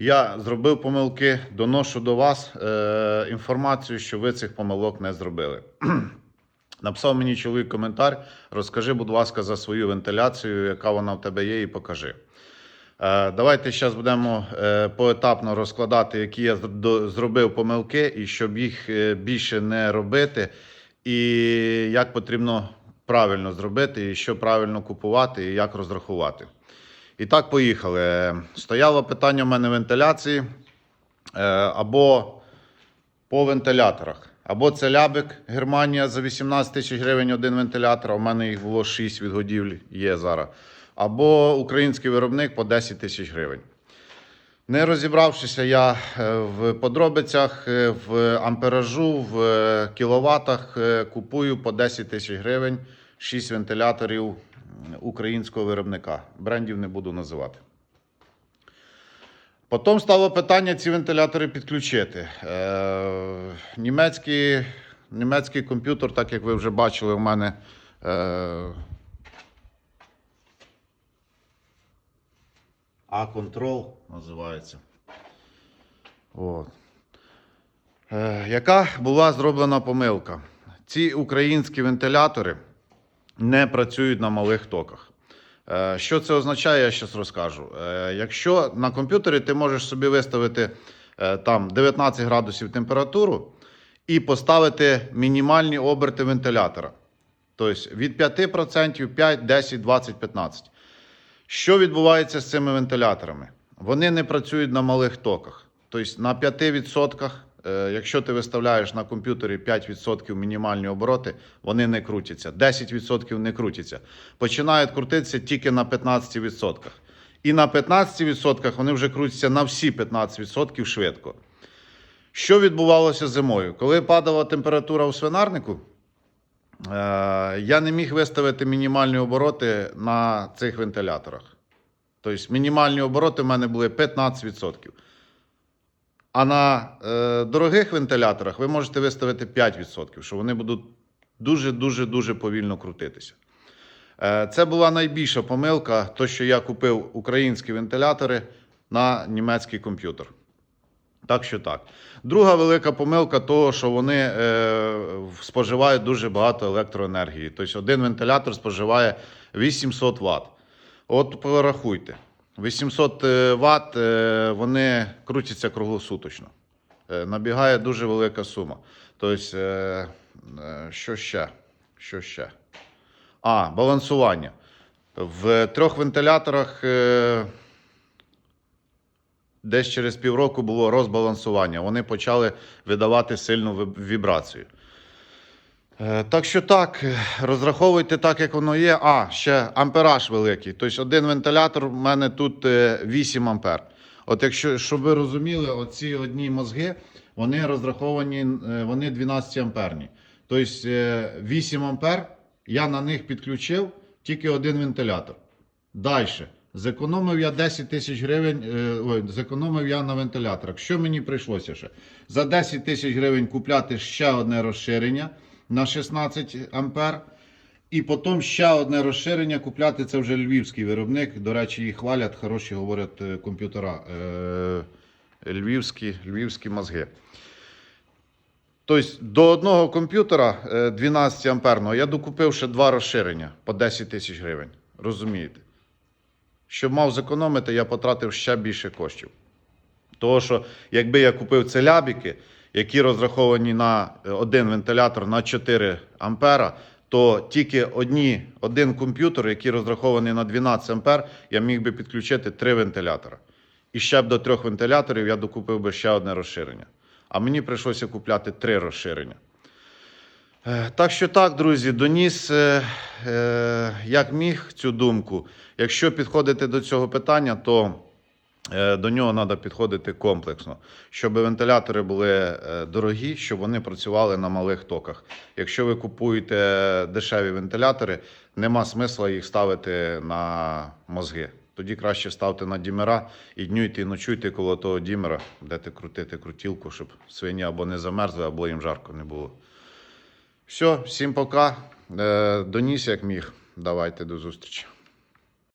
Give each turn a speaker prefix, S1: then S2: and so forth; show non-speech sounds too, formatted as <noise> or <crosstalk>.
S1: Я зробив помилки, доношу до вас е, інформацію, що ви цих помилок не зробили. <clears throat> Написав мені чоловік коментар. Розкажи, будь ласка, за свою вентиляцію, яка вона в тебе є, і покажи. Е, Давайте зараз будемо е, поетапно розкладати, які я зробив помилки, і щоб їх е, більше не робити, і як потрібно правильно зробити, і що правильно купувати, і як розрахувати. І так, поїхали. Стояло питання в мене вентиляції е, або по вентиляторах. Або це лябик Германія за 18 тисяч гривень один вентилятор, в мене їх було 6 від годівлі, є зараз. Або український виробник по 10 тисяч гривень. Не розібравшися я е, в подробицях, е, в амперажу, в кіловатах, купую по 10 тисяч гривень 6 вентиляторів українського виробника. Брендів не буду називати. Потім стало питання ці вентилятори підключити. Е, німецький, німецький комп'ютер, так як ви вже бачили, у мене. Е, А-Control називається. От. Е, яка була зроблена помилка? Ці українські вентилятори не працюють на малих токах. Е, Що це означає, я зараз розкажу. Е, Якщо на комп'ютері ти можеш собі виставити е, там 19 градусів температуру і поставити мінімальні оберти вентилятора. Тобто від 5%, 5, 10, 20, 15. Що відбувається з цими вентиляторами? Вони не працюють на малих токах. Тобто на 5%, е, якщо ти виставляєш на комп'ютері 5% мінімальні обороти, вони не крутяться. 10% не крутяться. Починають крутитися тільки на 15%. І на 15% вони вже крутяться на всі 15% швидко. Що відбувалося зимою? Коли падала температура у свинарнику, Е, я не міг виставити мінімальні обороти на цих вентиляторах. Тобто мінімальні обороти в мене були 15%. А на е, дорогих вентиляторах ви можете виставити 5%, що вони будуть дуже-дуже дуже повільно крутитися. Е, це була найбільша помилка, то що я купив українські вентилятори на німецький комп'ютер. Так що так. Друга велика помилка того, що вони е, споживають дуже багато електроенергії. Тобто один вентилятор споживає 800 Вт. От порахуйте. 800 Вт е, вони крутяться круглосуточно. Е, набігає дуже велика сума. Тобто, е, е, що ще? Що ще? А, балансування. В трьох вентиляторах. Е, десь через півроку було розбалансування. Вони почали видавати сильну вібрацію. Е, Так що так, е, розраховуйте так, як воно є. А, ще ампераж великий. Тобто один вентилятор в мене тут е, 8 ампер. От якщо, щоб ви розуміли, оці одні мозги, вони розраховані, е, вони 12 амперні. Тобто е, 8 ампер я на них підключив тільки один вентилятор. Далі. Зекономив я 10 тисяч гривень, е, ой, зекономив я на вентиляторах. Що мені прийшлося ще? За 10 тисяч гривень купляти ще одне розширення на 16 ампер. І потім ще одне розширення купляти. Це вже львівський виробник. До речі, їх хвалять, хороші говорять е, комп'ютера. Е, львівські, львівські мозги. Тобто до одного комп'ютера е, 12 амперного я докупив ще два розширення по 10 тисяч гривень. Розумієте? Щоб мав зекономити, я потратив ще більше коштів. Того, що якби я купив ці лябіки, які розраховані на е, один вентилятор на 4 ампера, то тільки одні, один комп'ютер, який розрахований на 12 ампер, я міг би підключити три вентилятора. І ще б до трьох вентиляторів я докупив би ще одне розширення. А мені прийшлося купляти три розширення. Е, Так що так, друзі, доніс е, як міг цю думку. Якщо підходити до цього питання, то до нього треба підходити комплексно, щоб вентилятори були е, дорогі, щоб вони працювали на малих токах. Якщо ви купуєте дешеві вентилятори, нема смисла їх ставити на мозги. Тоді краще ставте на дімера і днюйте і ночуйте коло того дімера, де крутити крутілку, щоб свині або не замерзли, або їм жарко не було. Все, всім пока. Е, Доніс як міг. Давайте до зустрічі.